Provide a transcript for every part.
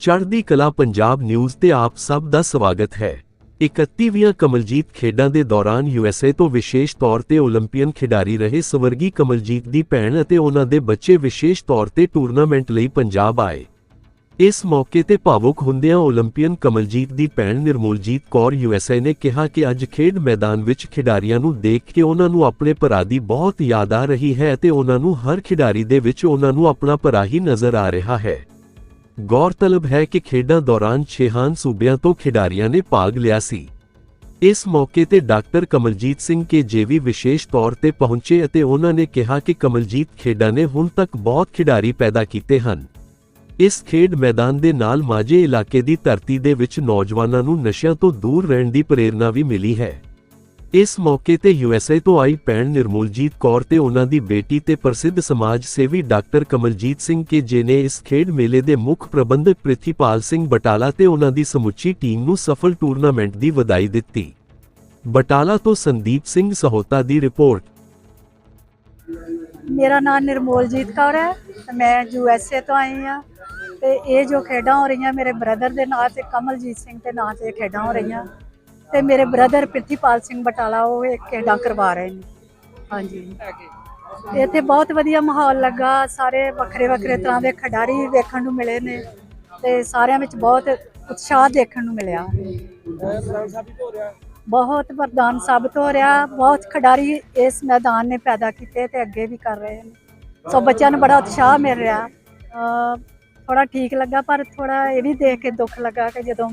ਚੜ੍ਹਦੀ ਕਲਾ ਪੰਜਾਬ ਨਿਊਜ਼ ਤੇ ਆਪ ਸਭ ਦਾ ਸਵਾਗਤ ਹੈ। 31ਵੀਂ ਕਮਲਜੀਤ ਖੇਡਾਂ ਦੇ ਦੌਰਾਨ ਯੂਐਸਏ ਤੋਂ ਵਿਸ਼ੇਸ਼ ਤੌਰ ਤੇ 올림픽ੀਅਨ ਖਿਡਾਰੀ ਰਹੇ ਸਵਰਗੀ ਕਮਲਜੀਤ ਦੀ ਭੈਣ ਅਤੇ ਉਹਨਾਂ ਦੇ ਬੱਚੇ ਵਿਸ਼ੇਸ਼ ਤੌਰ ਤੇ ਟੂਰਨਾਮੈਂਟ ਲਈ ਪੰਜਾਬ ਆਏ। ਇਸ ਮੌਕੇ ਤੇ ਭਾਵੁਕ ਹੁੰਦਿਆਂ 올림픽ੀਅਨ ਕਮਲਜੀਤ ਦੀ ਭੈਣ ਨਿਰਮੂਲਜੀਤ ਕੌਰ ਯੂਐਸਏ ਨੇ ਕਿਹਾ ਕਿ ਅੱਜ ਖੇਡ ਮੈਦਾਨ ਵਿੱਚ ਖਿਡਾਰੀਆਂ ਨੂੰ ਦੇਖ ਕੇ ਉਹਨਾਂ ਨੂੰ ਆਪਣੇ ਭਰਾ ਦੀ ਬਹੁਤ ਯਾਦ ਆ ਰਹੀ ਹੈ ਅਤੇ ਉਹਨਾਂ ਨੂੰ ਹਰ ਖਿਡਾਰੀ ਦੇ ਵਿੱਚ ਉਹਨਾਂ ਨੂੰ ਆਪਣਾ ਭਰਾ ਹੀ ਨਜ਼ਰ ਆ ਰਿਹਾ ਹੈ। ਗੌਰਤਲਬ ਹੈ ਕਿ ਖੇਡਾਂ ਦੌਰਾਨ ਛੇਹਾਨ ਸੂਬਿਆਂ ਤੋਂ ਖਿਡਾਰੀਆਂ ਨੇ ਭਾਗ ਲਿਆ ਸੀ। ਇਸ ਮੌਕੇ ਤੇ ਡਾਕਟਰ ਕਮਲਜੀਤ ਸਿੰਘ ਕੇ ਜੇਵੀ ਵਿਸ਼ੇਸ਼ ਤੌਰ ਤੇ ਪਹੁੰਚੇ ਅਤੇ ਉਹਨਾਂ ਨੇ ਕਿਹਾ ਕਿ ਕਮਲਜੀਤ ਖੇਡਾਂ ਨੇ ਹੁਣ ਤੱਕ ਬਹੁਤ ਖਿਡਾਰੀ ਪੈਦਾ ਕੀਤੇ ਹਨ। ਇਸ ਖੇਡ ਮੈਦਾਨ ਦੇ ਨਾਲ ਮਾਝੇ ਇਲਾਕੇ ਦੀ ਧਰਤੀ ਦੇ ਵਿੱਚ ਨੌਜਵਾਨਾਂ ਨੂੰ ਨਸ਼ਿਆਂ ਤੋਂ ਦੂਰ ਰਹਿਣ ਦੀ ਪ੍ਰੇਰਣਾ ਵੀ ਮਿਲੀ ਹੈ। ਇਸ ਮੌਕੇ ਤੇ ਯੂਐਸਏ ਤੋਂ ਆਈ ਭੈਣ ਨਿਰਮੋਲਜੀਤ ਕੌਰ ਤੇ ਉਹਨਾਂ ਦੀ ਬੇਟੀ ਤੇ ਪ੍ਰਸਿੱਧ ਸਮਾਜ ਸੇਵੀ ਡਾਕਟਰ ਕਮਲਜੀਤ ਸਿੰਘ ਕੇ ਜੇ ਨੇ ਇਸ ਖੇਡ ਮੇਲੇ ਦੇ ਮੁੱਖ ਪ੍ਰਬੰਧਕ ਪ੍ਰਿਥੀਪਾਲ ਸਿੰਘ ਬਟਾਲਾ ਤੇ ਉਹਨਾਂ ਦੀ ਸਮੁੱਚੀ ਟੀਮ ਨੂੰ ਸਫਲ ਟੂਰਨਾਮੈਂਟ ਦੀ ਵਧਾਈ ਦਿੱਤੀ। ਬਟਾਲਾ ਤੋਂ ਸੰਦੀਪ ਸਿੰਘ ਸਹੋਤਾ ਦੀ ਰਿਪੋਰਟ। ਮੇਰਾ ਨਾਮ ਨਿਰਮੋਲਜੀਤ ਕੌਰ ਹੈ, ਮੈਂ ਯੂ ਐਸ ਏ ਤੋਂ ਆਈ ਹਾਂ ਤੇ ਇਹ ਜੋ ਖੇਡਾਂ ਹੋ ਰਹੀਆਂ ਮੇਰੇ ਬ੍ਰਦਰ ਦੇ ਨਾਂ ਤੇ ਕਮਲਜੀਤ ਸਿੰਘ ਦੇ ਨਾਂ ਤੇ ਖੇਡਾਂ ਹੋ ਰਹੀਆਂ। ਤੇ ਮੇਰੇ ਬ੍ਰਦਰ ਪ੍ਰਿਥੀਪਾਲ ਸਿੰਘ ਬਟਾਲਾ, ਉਹ ਇਹ ਖੇਡਾਂ ਕਰਵਾ ਰਹੇ ਨੇ। ਹਾਂਜੀ। ਇੱਥੇ ਬਹੁਤ ਵਧੀਆ ਮਾਹੌਲ ਲੱਗਾ, ਸਾਰੇ ਵੱਖਰੇ ਵੱਖਰੇ ਤਰ੍ਹਾਂ ਦੇ ਖਿਡਾਰੀ ਦੇਖਣ ਨੂੰ ਮਿਲੇ ਨੇ ਤੇ ਸਾਰਿਆਂ ਵਿੱਚ ਬਹੁਤ ਉਤਸ਼ਾਹ ਦੇਖਣ ਨੂੰ ਮਿਲਿਆ। ਬਹੁਤ ਵਰਦਾਨ ਸਾਬਤ ਹੋ ਰਿਹਾ, ਬਹੁਤ ਖਿਡਾਰੀ ਇਸ ਮੈਦਾਨ ਨੇ ਪੈਦਾ ਕੀਤੇ ਤੇ ਅੱਗੇ ਵੀ ਕਰ ਰਹੇ ਨੇ। ਸੋ ਬੱਚਿਆਂ ਨੂੰ ਬੜਾ ਉਤਸ਼ਾਹ ਮਿਲ ਰਿਹਾ। ਥੋੜਾ ਠੀਕ ਲੱਗਾ ਪਰ ਥੋੜਾ ਇਹ ਵੀ ਦੇਖ ਕੇ ਦੁੱਖ ਲੱਗਾ ਕਿ ਜਦੋਂ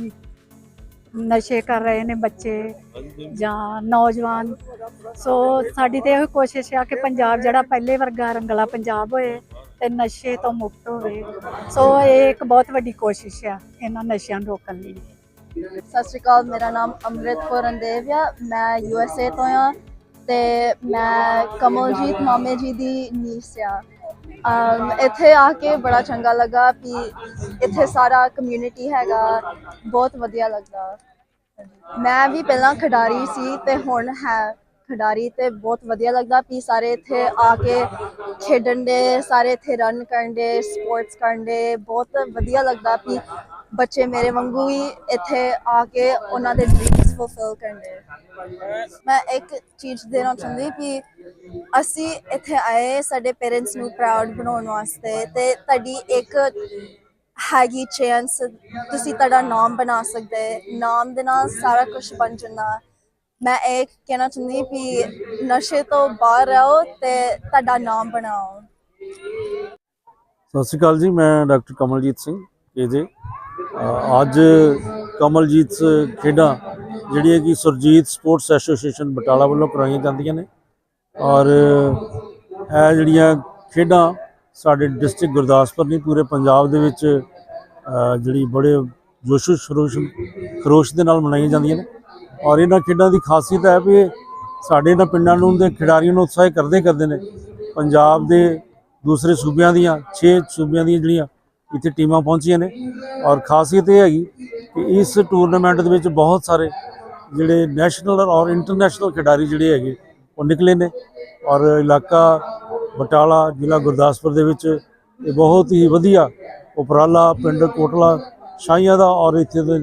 ਨਸ਼ੇ ਕਰ ਰਹੇ ਨੇ ਬੱਚੇ ਜਾਂ ਨੌਜਵਾਨ। ਸੋ ਸਾਡੀ ਤੇ ਇਹ ਕੋਸ਼ਿਸ਼ ਆ ਕਿ ਪੰਜਾਬ ਜਿਹੜਾ ਪਹਿਲੇ ਵਰਗਾ ਰੰਗਲਾ ਪੰਜਾਬ ਹੋਏ ਤੇ ਨਸ਼ੇ ਤੋਂ ਮੁਕਤ ਹੋਵੇ। ਸੋ ਇਹ ਇੱਕ ਬਹੁਤ ਵੱਡੀ ਕੋਸ਼ਿਸ਼ ਆ ਇਹਨਾਂ ਨਸ਼ਿਆਂ ਨੂੰ ਰੋਕਣ ਲਈ। ਸਤਿ ਸ਼੍ਰੀ ਅਕਾਲ, ਮੇਰਾ ਨਾਮ ਅੰਮ੍ਰਿਤ ਕੌਰ ਆ। ਮੈਂ ਯੂ ਐਸ ਏ ਤੋਂ ਆ ਤੇ ਮੈਂ ਕਮਲਜੀਤ ਮਾਮੇ ਜੀ ਦੀ ਨੀਸ ਆ। ਇੱਥੇ ਆ ਕੇ ਬੜਾ ਚੰਗਾ ਲੱਗਾ ਕਿ ਇੱਥੇ ਸਾਰਾ ਕਮਿਊਨਿਟੀ ਹੈਗਾ। ਬਹੁਤ ਵਧੀਆ ਲੱਗਦਾ। ਮੈਂ ਵੀ ਪਹਿਲਾਂ ਖਿਡਾਰੀ ਸੀ ਤੇ ਹੁਣ ਹੈ ਖਿਡਾਰੀ ਤੇ ਬਹੁਤ ਵਧੀਆ ਲੱਗਦਾ ਵੀ ਸਾਰੇ ਇੱਥੇ ਆ ਕੇ ਖੇਡਣ ਦੇ, ਸਾਰੇ ਇੱਥੇ ਰਨ ਕਰਨ ਦੇ ਸਪੋਰਟਸ ਕਰਨ ਦੇ, ਬਹੁਤ ਵਧੀਆ ਲੱਗਦਾ ਵੀ ਬੱਚੇ ਮੇਰੇ ਵਾਂਗੂ ਹੀ ਇੱਥੇ ਆ ਕੇ ਉਹਨਾਂ ਦੇ ਡ੍ਰੀਮਸ ਫੁਲਫਿਲ ਕਰਨ ਦੇ। ਮੈਂ ਇੱਕ ਚੀਜ਼ ਦੇਣਾ ਚਾਹੁੰਦੀ ਕਿ ਅਸੀਂ ਇੱਥੇ ਆਏ, ਸਾਡੇ ਪੇਰੈਂਟਸ ਨੂੰ ਪ੍ਰਾਊਡ ਬਣਾਉਣ ਵਾਸਤੇ ਤੇ ਤੁਹਾਡੀ ਇੱਕ ਹੈਗੀ ਚਾਂਸ ਤੁਸੀਂ ਤੁਹਾਡਾ ਨਾਮ ਬਣਾ ਸਕਦੇ, ਨਾਮ ਦੇ ਨਾਲ ਸਾਰਾ ਕੁਝ ਬਣ ਜਾਂਦਾ। ਮੈਂ ਇਹ ਕਹਿਣਾ ਚਾਹੁੰਦੀ ਕਿ ਨਸ਼ੇ ਤੋਂ ਬਾਹਰ ਰਹੋ ਤੇ ਤੁਹਾਡਾ ਨਾਮ ਬਣਾਓ। ਸਤਿ ਸ਼੍ਰੀ ਅਕਾਲ ਜੀ, ਮੈਂ ਡਾਕਟਰ ਕਮਲਜੀਤ ਸਿੰਘ ਕੇਜੇ ਅੱਜ ਕਮਲਜੀਤ ਖੇਡਾਂ ਜਿਹੜੀਆਂ ਕਿ ਸੁਰਜੀਤ ਸਪੋਰਟਸ ਐਸੋਸੀਏਸ਼ਨ ਬਟਾਲਾ ਵੱਲੋਂ ਕਰਾਈਆਂ ਜਾਂਦੀਆਂ ਨੇ। ਔਰ ਇਹ ਜਿਹੜੀਆਂ ਖੇਡਾਂ ਸਾਡੇ ਡਿਸਟ੍ਰਿਕਟ ਗੁਰਦਾਸਪੁਰ ਨਹੀਂ ਪੂਰੇ ਪੰਜਾਬ ਦੇ ਵਿੱਚ ਜਿਹੜੀ ਬੜੇ ਜੋਸ਼ੋ ਖਰੋਸ਼ ਖਰੋਸ਼ ਦੇ ਨਾਲ ਮਨਾਈਆਂ ਜਾਂਦੀਆਂ ਨੇ। ਔਰ ਇਹਨਾਂ ਖੇਡਾਂ ਦੀ ਖਾਸੀਅਤ ਹੈ ਵੀ ਇਹ ਸਾਡੇ ਇਹਨਾਂ ਪਿੰਡਾਂ ਨੂੰ ਦੇ ਖਿਡਾਰੀਆਂ ਨੂੰ ਉਤਸ਼ਾਹਿਤ ਕਰਦੇ ਕਰਦੇ ਨੇ। ਪੰਜਾਬ ਦੇ ਦੂਸਰੇ ਸੂਬਿਆਂ ਦੀਆਂ 6 ਸੂਬਿਆਂ ਦੀਆਂ ਜਿਹੜੀਆਂ ਇੱਥੇ ਟੀਮਾਂ ਪਹੁੰਚੀਆਂ ਨੇ। ਔਰ ਖਾਸੀਅਤ ਇਹ ਹੈਗੀ ਕਿ ਇਸ ਟੂਰਨਾਮੈਂਟ ਦੇ ਵਿੱਚ ਬਹੁਤ ਸਾਰੇ ਜਿਹੜੇ ਨੈਸ਼ਨਲ ਔਰ ਇੰਟਰਨੈਸ਼ਨਲ ਖਿਡਾਰੀ ਜਿਹੜੇ ਹੈਗੇ, ਉਹ ਨਿਕਲੇ ਨੇ। ਔਰ ਇਲਾਕਾ ਬਟਾਲਾ ਜ਼ਿਲ੍ਹਾ ਗੁਰਦਾਸਪੁਰ ਦੇ ਵਿੱਚ ਇਹ ਬਹੁਤ ਹੀ ਵਧੀਆ ਉਪਰਾਲਾ ਪਿੰਡ ਕੋਟਲਾ ਸ਼ਾਹੀਆਂ ਦਾ ਔਰ ਇੱਥੇ ਦੇ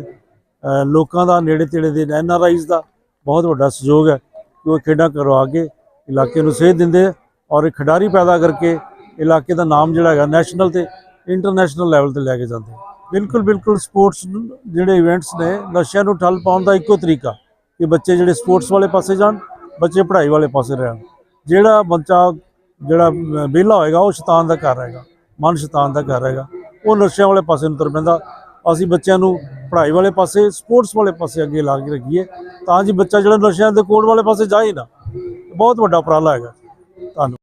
ਲੋਕਾਂ ਦਾ, ਨੇੜੇ ਤੇੜੇ ਦੇ ਐਨ ਆਰ ਆਈਜ਼ ਦਾ ਬਹੁਤ ਵੱਡਾ ਸਹਿਯੋਗ ਹੈ ਕਿ ਉਹ ਖੇਡਾਂ ਕਰਵਾ ਕੇ ਇਲਾਕੇ ਨੂੰ ਸੇਧ ਦਿੰਦੇ ਆ ਔਰ ਇਹ ਖਿਡਾਰੀ ਪੈਦਾ ਕਰਕੇ ਇਲਾਕੇ ਦਾ ਨਾਮ ਜਿਹੜਾ ਹੈਗਾ ਨੈਸ਼ਨਲ ਤੇ ਇੰਟਰਨੈਸ਼ਨਲ ਲੈਵਲ ਤੇ ਲੈ ਕੇ ਜਾਂਦੇ ਬਿਲਕੁਲ ਬਿਲਕੁਲ ਸਪੋਰਟਸ ਜਿਹੜੇ ਇਵੈਂਟਸ ਨੇ ਨਸ਼ਿਆਂ ਨੂੰ ਠੱਲ ਪਾਉਣ ਦਾ ਇੱਕੋ ਤਰੀਕਾ ਕਿ ਬੱਚੇ ਜਿਹੜੇ ਸਪੋਰਟਸ ਵਾਲੇ ਪਾਸੇ ਜਾਣ, ਬੱਚੇ ਪੜ੍ਹਾਈ ਵਾਲੇ ਪਾਸੇ ਰਹਿਣ। ਜਿਹੜਾ ਬੱਚਾ, ਜਿਹੜਾ ਵਿਹਲਾ ਹੋਏਗਾ ਉਹ ਸ਼ੈਤਾਨ ਦਾ ਘਰ ਹੈਗਾ, ਮਨ ਸ਼ੈਤਾਨ ਦਾ ਘਰ ਹੈਗਾ। ਉਹ ਨਸ਼ਿਆਂ ਵਾਲੇ ਪਾਸੇ ਨੂੰ ਤੁਰ ਪੈਂਦਾ ਅਸੀਂ ਬੱਚਿਆਂ ਨੂੰ ਪੜ੍ਹਾਈ ਵਾਲੇ ਪਾਸੇ ਸਪੋਰਟਸ ਵਾਲੇ ਪਾਸੇ ਅੱਗੇ ਲਾ ਕੇ ਰੱਖੀਏ। ਤਾਂ ਜੀ ਬੱਚਾ ਜਿਹੜਾ ਨਸ਼ਿਆਂ ਦੇ ਕੋਡ ਵਾਲੇ ਪਾਸੇ ਜਾਏ ਨਾ, ਬਹੁਤ ਵੱਡਾ ਉਪਰਾਲਾ ਹੈਗਾ। ਧੰਨਵਾਦ।